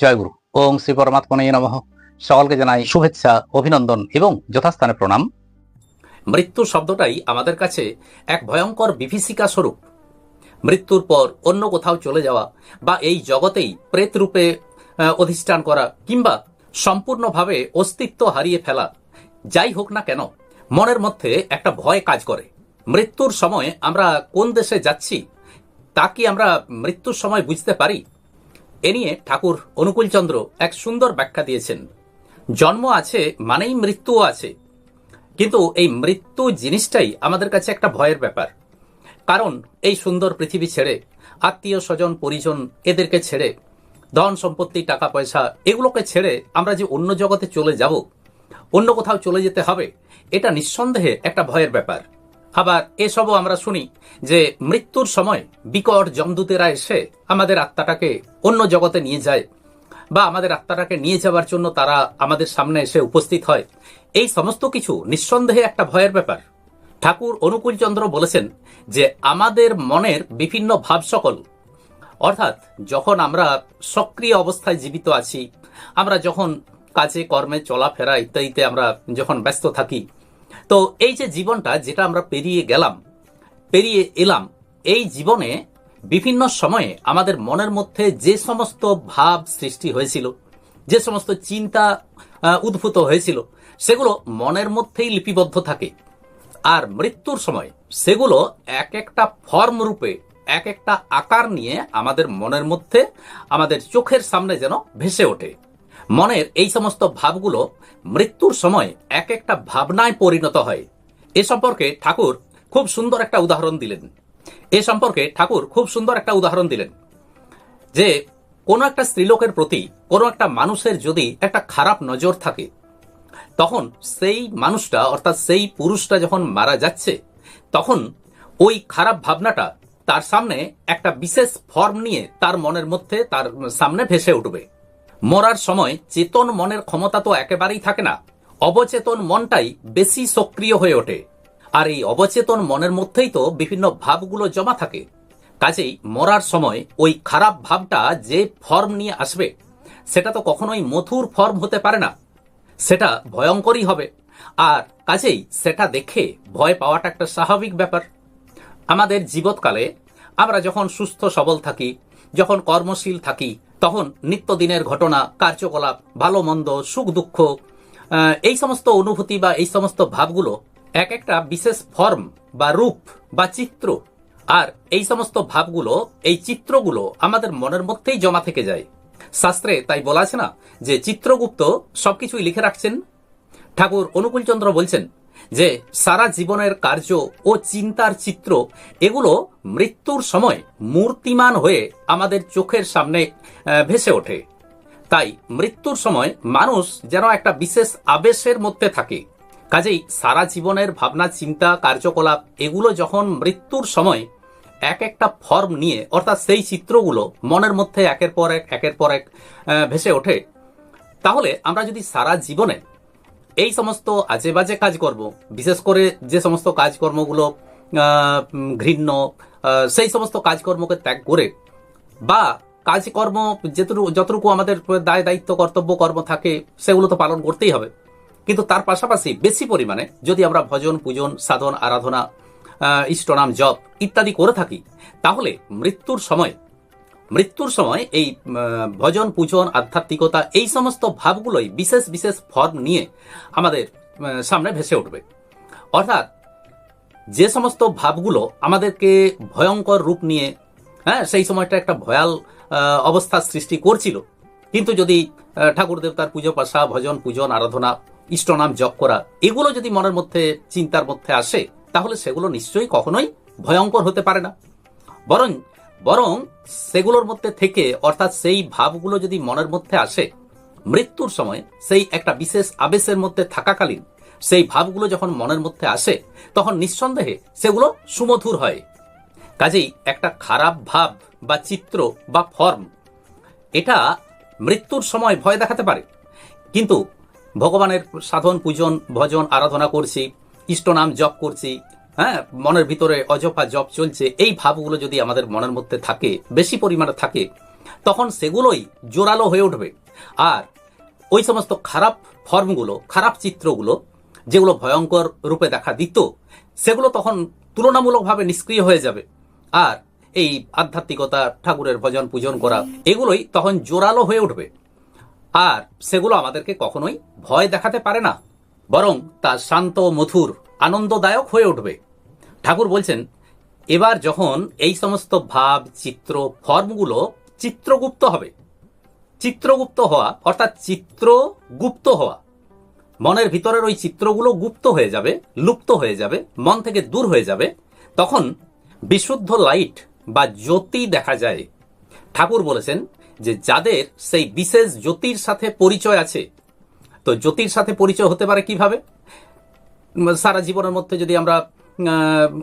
জয় গুরু। ওং শ্রী পরমাত্মনে নমঃ। সকলকে জানাই শুভেচ্ছা, অভিনন্দন এবং যথাস্থানে প্রণাম। মৃত্যু শব্দটাই আমাদের কাছে এক ভয়ঙ্কর বিভীষিকা স্বরূপ। মৃত্যুর পর অন্য কোথাও চলে যাওয়া বা এই জগতেই প্রেত রূপে অধিষ্ঠান করা কিংবা সম্পূর্ণভাবে অস্তিত্ব হারিয়ে ফেলা, যাই হোক না কেন, মনের মধ্যে একটা ভয় কাজ করে। মৃত্যুর সময় আমরা কোন দেশে যাচ্ছি, তা কি আমরা মৃত্যুর সময় বুঝতে পারি? এ নিয়ে ঠাকুর অনুকূলচন্দ্র এক সুন্দর ব্যাখ্যা দিয়েছেন। জন্ম আছে মানেই মৃত্যুও আছে। কিন্তু এই মৃত্যু জিনিসটাই আমাদের কাছে একটা ভয়ের ব্যাপার। কারণ এই সুন্দর পৃথিবী ছেড়ে, আত্মীয় স্বজন, পরিজন এদেরকে ছেড়ে, ধন সম্পত্তি, টাকা পয়সা এগুলোকে ছেড়ে আমরা যে অন্য জগতে চলে যাব, অন্য কোথাও চলে যেতে হবে, এটা নিঃসন্দেহে একটা ভয়ের ব্যাপার। আবার এসবও আমরা শুনি যে মৃত্যুর সময় বিকট জমদূতেরা এসে আমাদের আত্মাটাকে অন্য জগতে নিয়ে যায় বা আমাদের আত্মাটাকে নিয়ে যাওয়ার জন্য তারা আমাদের সামনে এসে উপস্থিত হয়। এই সমস্ত কিছু নিঃসন্দেহে একটা ভয়ের ব্যাপার। ঠাকুর অনুকূলচন্দ্র বলেছেন যে আমাদের মনের বিভিন্ন ভাব সকল, অর্থাৎ যখন আমরা সক্রিয় অবস্থায় জীবিত আছি, আমরা যখন কাজে, কর্মে, চলাফেরা ইত্যাদিতে আমরা যখন ব্যস্ত থাকি তো এই যে জীবনটা যেটা আমরা পেরিয়ে গেলাম, পেরিয়ে এলাম, এই জীবনে বিভিন্ন সময়ে আমাদের মনের মধ্যে যে সমস্ত ভাব সৃষ্টি হয়েছিল, যে সমস্ত চিন্তা উদ্ভূত হয়েছিল, সেগুলো মনের মধ্যেই লিপিবদ্ধ থাকে। আর মৃত্যুর সময় সেগুলো এক একটা ফর্ম রূপে, এক একটা আকার নিয়ে আমাদের মনের মধ্যে, আমাদের চোখের সামনে যেন ভেসে ওঠে। মনের এই সমস্ত ভাবগুলো মৃত্যুর সময় এক একটা ভাবনায় পরিণত হয়। এ সম্পর্কে ঠাকুর খুব সুন্দর একটা উদাহরণ দিলেন। এ সম্পর্কে ঠাকুর খুব সুন্দর একটা উদাহরণ দিলেন যে, কোনো একটা স্ত্রীলোকের প্রতি, কোনো একটা মানুষের যদি একটা খারাপ নজর থাকে, তখন সেই মানুষটা, অর্থাৎ সেই পুরুষটা যখন মারা যাচ্ছে, তখন ওই খারাপ ভাবনাটা তার সামনে একটা বিশেষ ফর্ম নিয়ে তার মনের মধ্যে, তার সামনে ভেসে উঠবে। মরার সময় চেতন মনের ক্ষমতা তো একেবারেই থাকে না। অবচেতন মনটাই বেশি সক্রিয় হয়ে ওঠে। আর এই অবচেতন মনের মধ্যেই তো বিভিন্ন ভাবগুলো জমা থাকে। কাজেই মরার সময় ওই খারাপ ভাবটা যে ফর্ম নিয়ে আসবে, সেটা তো কখনোই মধুর ফর্ম হতে পারে না। সেটা ভয়ঙ্করই হবে। আর কাজেই সেটা দেখে ভয় পাওয়াটা একটা স্বাভাবিক ব্যাপার। আমাদের জীবৎকালে আমরা যখন সুস্থ সবল থাকি, যখন কর্মশীল থাকি তখন নিত্যদিনের ঘটনা, কার্যকলাপ ভালো মন্দ সুখ দুঃখ এই সমস্ত অনুভূতি বা এই সমস্ত ভাবগুলো এক একটা বিশেষ ফর্ম বা রূপ বা চিত্র। আর এই সমস্ত ভাবগুলো, এই চিত্রগুলো আমাদের মনের মধ্যেই জমা থেকে যায়। শাস্ত্রে তাই বলা আছে না যে, চিত্রগুপ্ত সবকিছুই লিখে রাখছেন। ঠাকুর অনুকূলচন্দ্র বলছেন যে সারা জীবনের কার্য ও চিন্তার চিত্র, এগুলো মৃত্যুর সময় মূর্তিমান হয়ে আমাদের চোখের সামনে ভেসে ওঠে। তাই মৃত্যুর সময় মানুষ যেন একটা বিশেষ আবেশের মধ্যে থাকে। কাজেই সারা জীবনের ভাবনা, চিন্তা, কার্যকলাপ, এগুলো যখন মৃত্যুর সময় এক একটা ফর্ম নিয়ে, অর্থাৎ সেই চিত্রগুলো মনের মধ্যে একের পর এক, একের পর এক ভেসে ওঠে, তাহলে আমরা যদি সারা জীবনে এই সমস্ত আজে বাজে কাজকর্ম, বিশেষ করে যে সমস্ত কাজকর্মগুলো ঘৃণ্য সেই সমস্ত কাজকর্মকে ত্যাগ করে বা কাজকর্ম যেটুকু যতটুকু আমাদের দায়, দায়িত্ব, কর্তব্য, কর্ম থাকে, সেগুলো তো পালন করতেই হবে। কিন্তু তার পাশাপাশি বেশি পরিমাণে যদি আমরা ভজন, পূজন, সাধন, আরাধনা ইষ্টনাম, জপ ইত্যাদি করে থাকি, তাহলে মৃত্যুর সময় মৃত্যুর সময় এই ভজন, পূজন, আধ্যাত্মিকতা এই সমস্ত ভাবগুলোই বিশেষ বিশেষ ফর্ম নিয়ে আমাদের সামনে ভেসে উঠবে। অর্থাৎ যে সমস্ত ভাবগুলো আমাদেরকে ভয়ঙ্কর রূপ নিয়ে হ্যাঁ সেই সময়টা একটা ভয়াল অবস্থার সৃষ্টি করছিল। কিন্তু যদি ঠাকুর দেবতার পুজো পাশা ভজন, পূজন, আরাধনা, ইষ্টনাম, জপ করা, এগুলো যদি মনের মধ্যে, চিন্তার মধ্যে আসে, তাহলে সেগুলো নিশ্চয়ই কখনোই ভয়ঙ্কর হতে পারে না। বরং বরং সেগুলোর মধ্যে থেকে, অর্থাৎ সেই ভাবগুলো যদি মনের মধ্যে আসে, মৃত্যুর সময় সেই একটা বিশেষ আবেশের মধ্যে থাকাকালীন সেই ভাবগুলো যখন মনের মধ্যে আসে, তখন নিঃসন্দেহে সেগুলো সুমধুর হয়। কাজেই একটা খারাপ ভাব বা চিত্র বা ফর্ম এটা মৃত্যুর সময় ভয় দেখাতে পারে। কিন্তু ভগবানের সাধন, পূজন, ভজন, আরাধনা করছি ইষ্টনাম জপ করছি হ্যাঁ মনের ভিতরে অজপা জপ চলছে। এই ভাবগুলো যদি আমাদের মনের মধ্যে থাকে, বেশি পরিমাণে থাকে, তখন সেগুলোই জোরালো হয়ে উঠবে। আর ওই সমস্ত খারাপ ফর্মগুলো, খারাপ চিত্রগুলো, যেগুলো ভয়ঙ্কর রূপে দেখা দিত, সেগুলো তখন তুলনামূলকভাবে নিষ্ক্রিয় হয়ে যাবে। আর এই আধ্যাত্মিকতা, ঠাকুরের ভজন, পূজন করা, এগুলোই তখন জোরালো হয়ে উঠবে। আর সেগুলো আমাদেরকে কখনোই ভয় দেখাতে পারে না, বরং তা শান্ত, মধুর আনন্দদায়ক হয়ে উঠবে। ঠাকুর বলছেন, এবার যখন এই সমস্ত ভাব, চিত্র, ফর্মগুলো চিত্রগুপ্ত হবে, চিত্রগুপ্ত হওয়া, অর্থাৎ চিত্রগুপ্ত হওয়া, মনের ভিতরের ওই চিত্রগুলো গুপ্ত হয়ে যাবে, লুপ্ত হয়ে যাবে, মন থেকে দূর হয়ে যাবে, তখন বিশুদ্ধ লাইট বা জ্যোতি দেখা যায়। ঠাকুর বলেছেন যে, যাদের সেই বিশেষ জ্যোতির সাথে পরিচয় আছে, তো জ্যোতির সাথে পরিচয় হতে পারে কীভাবে? সারা জীবনের মধ্যে যদি আমরা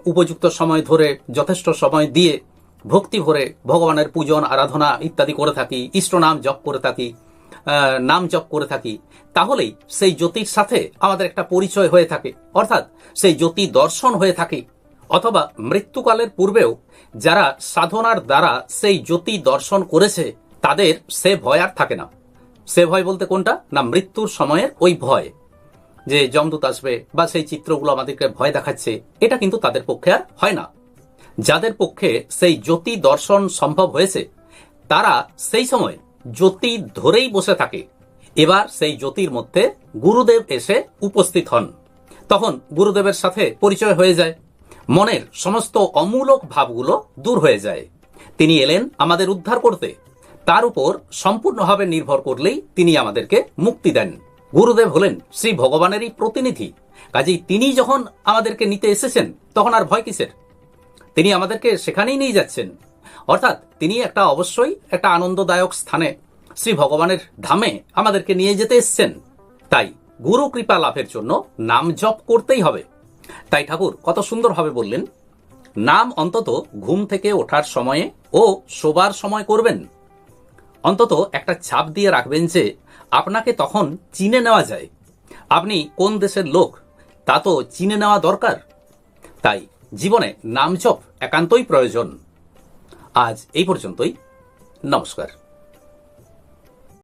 উপযুক্ত সময় ধরে, যথেষ্ট সময় দিয়ে, ভক্তি ভরে ভগবানের পূজন, আরাধনা ইত্যাদি করে থাকি, ইষ্ট নাম জপ করে থাকি নাম জপ করে থাকি, তাহলেই সেই জ্যোতির সাথে আমাদের একটা পরিচয় হয়ে থাকে। অর্থাৎ সেই জ্যোতি দর্শন হয়ে থাকে। অথবা মৃত্যুকালের পূর্বেও যারা সাধনার দ্বারা সেই জ্যোতি দর্শন করেছে, তাদের সে ভয় আর থাকে না। সে ভয় বলতে কোনটা? না, মৃত্যুর সময়ের ওই ভয়। যে যমদূত আসবে বা সেই চিত্রগুলো আমাদেরকে ভয় দেখাচ্ছে, এটা কিন্তু তাদের পক্ষে আর হয় না। যাদের পক্ষে সেই জ্যোতি দর্শন সম্ভব হয়েছে, তারা সেই সময় জ্যোতি ধরেই বসে থাকে। এবার সেই জ্যোতির মধ্যে গুরুদেব এসে উপস্থিত হন। তখন গুরুদেবের সাথে পরিচয় হয়ে যায়। মনের সমস্ত অমূলক ভাবগুলো দূর হয়ে যায়। তিনি এলেন আমাদের উদ্ধার করতে। তার উপর সম্পূর্ণভাবে নির্ভর করলেই তিনি আমাদেরকে মুক্তি দেন। গুরুদেব হলেন শ্রী ভগবানেরই প্রতিনিধি। কাজেই তিনি যখন আমাদেরকে নিতে এসেছেন, তখন আর ভয় কিসের? তিনি আমাদেরকে সেখানেই নিয়ে যাচ্ছেন। অর্থাৎ তিনি একটা অবশ্যই একটা আনন্দদায়ক স্থানে, শ্রী ভগবানের ধামে আমাদেরকে নিয়ে যেতে এসছেন। তাই গুরু কৃপা লাভের জন্য নাম জপ করতেই হবে। তাই ঠাকুর, কত সুন্দরভাবে বললেন, নাম অন্তত ঘুম থেকে ওঠার সময়ে ও শোবার সময় করবেন। অন্তত একটা ছাপ দিয়ে রাখবেন যে আপনাকে তখন চিনে নেওয়া যায়। আপনি কোন দেশের লোক, তা তো চিনে নেওয়া দরকার। তাই জীবনে নামচপ একান্তই প্রয়োজন। আজ এই পর্যন্তই। নমস্কার।